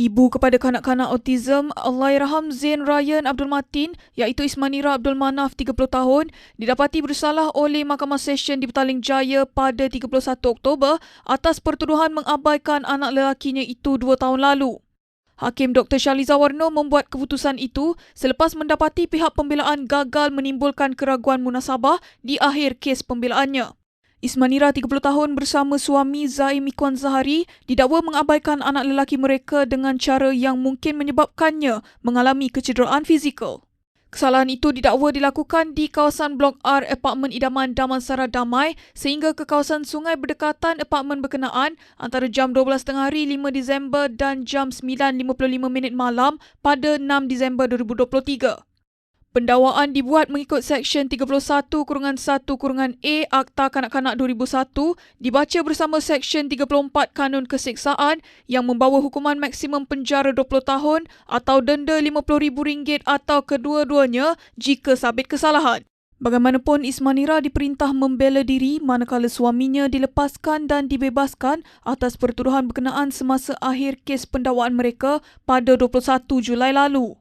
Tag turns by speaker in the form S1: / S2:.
S1: Ibu kepada kanak-kanak autism Allahyarham Zain Ryan Abdul Matin iaitu Ismanira Abdul Manaf 30 tahun didapati bersalah oleh Mahkamah Session di Petaling Jaya pada 31 Oktober atas pertuduhan mengabaikan anak lelakinya itu dua tahun lalu. Hakim Dr. Shaliza Warno membuat keputusan itu selepas mendapati pihak pembelaan gagal menimbulkan keraguan munasabah di akhir kes pembelaannya. Ismanira 30 tahun bersama suami Zaim Ikwan Zahari didakwa mengabaikan anak lelaki mereka dengan cara yang mungkin menyebabkannya mengalami kecederaan fizikal. Kesalahan itu didakwa dilakukan di kawasan Blok R Apartmen Idaman Damansara Damai sehingga ke kawasan sungai berdekatan apartmen berkenaan antara jam 12.30 hari 5 Disember dan jam 9.55 minit malam pada 6 Disember 2023. Pendakwaan dibuat mengikut Seksyen 31 kurungan 1 kurungan A Akta Kanak-Kanak 2001 dibaca bersama Seksyen 34 Kanun Keseksaan yang membawa hukuman maksimum penjara 20 tahun atau denda RM50,000 atau kedua-duanya jika sabit kesalahan. Bagaimanapun Ismanira diperintah membela diri manakala suaminya dilepaskan dan dibebaskan atas pertuduhan berkenaan semasa akhir kes pendakwaan mereka pada 21 Julai lalu.